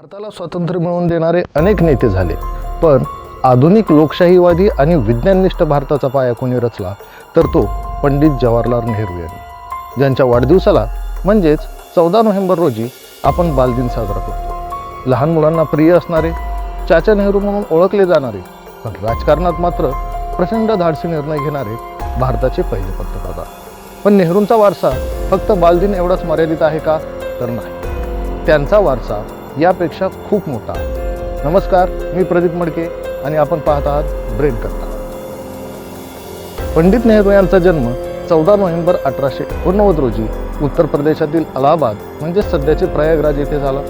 भारताला स्वातंत्र्य मिळवून देणारे अनेक नेते झाले. पण आधुनिक लोकशाहीवादी आणि विज्ञाननिष्ठ भारताचा पाया कोणी रचला तर तो पंडित जवाहरलाल नेहरू यांनी. ज्यांच्या वाढदिवसाला म्हणजेच चौदा नोव्हेंबर रोजी आपण बालदिन साजरा करतो. लहान मुलांना प्रिय असणारे चाचा नेहरू म्हणून ओळखले जाणारे पण राजकारणात मात्र प्रचंड धाडसी निर्णय घेणारे भारताचे पहिले पंतप्रधान. पण नेहरूंचा वारसा फक्त बालदिन एवढाच मर्यादित आहे का? तर नाही. त्यांचा वारसा यापेक्षा खूप मोठा आहे. नमस्कार मी प्रदीप मडके आणि आपण पाहत आहात ब्रेन करता पंडित नेहरू यांचा जन्म चौदा नोव्हेंबर अठराशे एकोणनव्वद रोजी उत्तर प्रदेशातील अलाहाबाद म्हणजे सध्याचे प्रयागराज येथे झाला.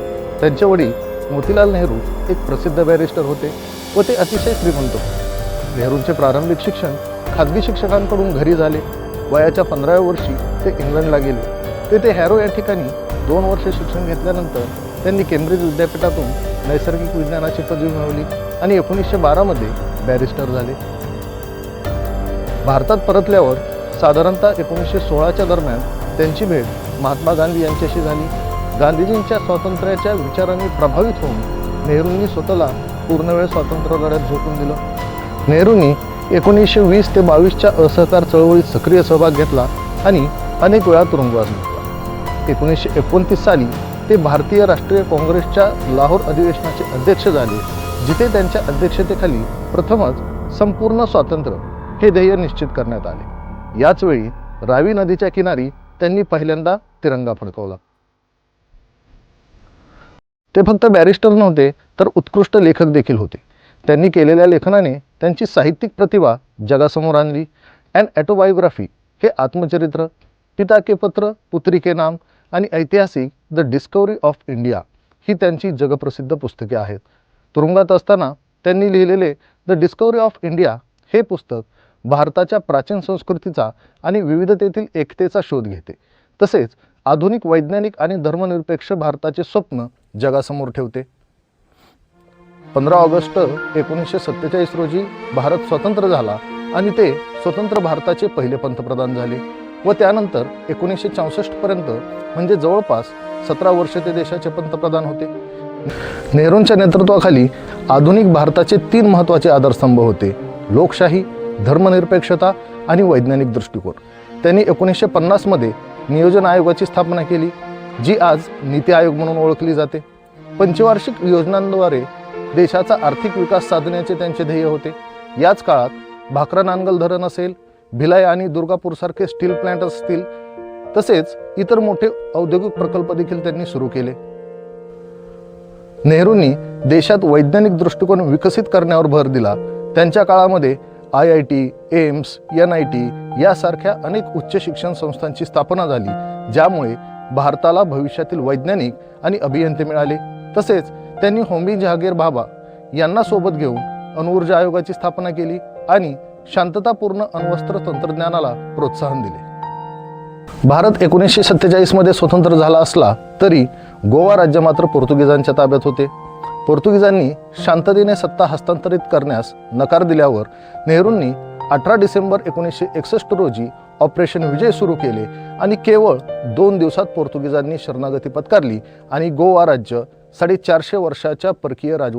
त्यांचे वडील मोतीलाल नेहरू एक प्रसिद्ध बॅरिस्टर होते व ते अतिशय श्रीमंत होते. नेहरूंचे प्रारंभिक शिक्षण खाजगी शिक्षकांकडून घरी झाले. वयाच्या पंधराव्या वर्षी ते इंग्लंडला गेले. तेथे हॅरो या ठिकाणी दोन वर्ष शिक्षण घेतल्यानंतर त्यांनी केम्ब्रिज विद्यापीठातून नैसर्गिक विज्ञानाची पदवी मिळवली आणि एकोणीसशे बारामध्ये बॅरिस्टर झाले. भारतात परतल्यावर साधारणतः एकोणीसशे सोळाच्या दरम्यान त्यांची भेट महात्मा गांधी यांच्याशी झाली. गांधीजींच्या स्वातंत्र्याच्या विचारांनी प्रभावित होऊन नेहरूंनी स्वतःला पूर्णवेळ स्वातंत्र्य लढ्यात झोकून दिलं. नेहरूंनी एकोणीसशे वीस ते बावीसच्या असहकार चळवळीत सक्रिय सहभाग घेतला आणि अनेक वेळा तुरुंगवास घेतला. एकोणीसशे एकोणतीस साली ते भारतीय राष्ट्रीय काँग्रेसच्या लाहोर अधिवेशनाचे अध्यक्ष झाले. जिथे त्यांच्या अध्यक्षतेखाली प्रथमच संपूर्ण स्वातंत्र्य हे ध्येय निश्चित करण्यात आले. याचवेळी रावी नदीच्या किनारी त्यांनी पहिल्यांदा तिरंगा फडकवला. ते फक्त बॅरिस्टर नव्हते तर उत्कृष्ट लेखक देखील होते. त्यांनी केलेल्या लेखनाने त्यांची साहित्यिक प्रतिभा जगासमोर आणली. अँड ॲटोबायोग्राफी हे आत्मचरित्र पिता के पत्र पुत्री के नाम आणि ऐतिहासिक द डिस्कवरी ऑफ इंडिया ही त्यांची जगप्रसिद्ध पुस्तके आहेत. तुरुंगात असताना त्यांनी लिहिलेले द डिस्कवरी ऑफ इंडिया हे पुस्तक भारताच्या प्राचीन संस्कृतीचा आणि विविधतेतील एकतेचा शोध घेते. तसेच आधुनिक वैज्ञानिक आणि धर्मनिरपेक्ष भारताचे स्वप्न जगासमोर ठेवते. पंधरा ऑगस्ट एकोणीसशे सत्तेचाळीस रोजी भारत स्वतंत्र झाला आणि ते स्वतंत्र भारताचे पहिले पंतप्रधान झाले. व त्यानंतर एकोणीसशे चौसष्टपर्यंत म्हणजे जवळपास सतरा वर्ष ते देशाचे पंतप्रधान होते. नेहरूंच्या नेतृत्वाखाली आधुनिक भारताचे तीन महत्त्वाचे आधारस्तंभ होते. लोकशाही धर्मनिरपेक्षता आणि वैज्ञानिक दृष्टिकोन. त्यांनी एकोणीसशे पन्नासमध्ये नियोजन आयोगाची स्थापना केली जी आज नीती आयोग म्हणून ओळखली जाते. पंचवार्षिक योजनांद्वारे देशाचा आर्थिक विकास साधण्याचे त्यांचे ध्येय होते. याच काळात भाकरा नांगल धरण असेल भिलाई आणि दुर्गापूरसारखे स्टील प्लांट असतील तसेच इतर मोठे औद्योगिक प्रकल्प देखील त्यांनी सुरू केले. नेहरूंनी देशात वैज्ञानिक दृष्टिकोन विकसित करण्यावर भर दिला. त्यांच्या काळामध्ये I I T AIIMS N I T यासारख्या अनेक उच्च शिक्षण संस्थांची स्थापना झाली ज्यामुळे भारताला भविष्यातील वैज्ञानिक आणि अभियंते मिळाले. तसेच त्यांनी होमी जहागीर बाबा यांना सोबत घेऊन अणुऊर्जा आयोगाची स्थापना केली आणि शांततापूर्ण अण्वस्त्र तंत्रज्ञानाला प्रोत्साहन दिले. भारत एकोणीसशे सत्तेचाळीसमध्ये स्वतंत्र झाला असला तरी गोवा राज्य मात्र पोर्तुगीजांच्या ताब्यात होते. पोर्तुगीजांनी शांततेने सत्ता हस्तांतरित करण्यास नकार दिल्यावर नेहरूंनी अठरा डिसेंबर एकोणीसशे एकसष्ट रोजी ऑपरेशन विजय सुरू केले आणि केवळ दोन दिवसात पोर्तुगीजांनी शरणागती पत्कारली आणि गोवा राज्य साडेचारशे वर्षाच्या परकीय राज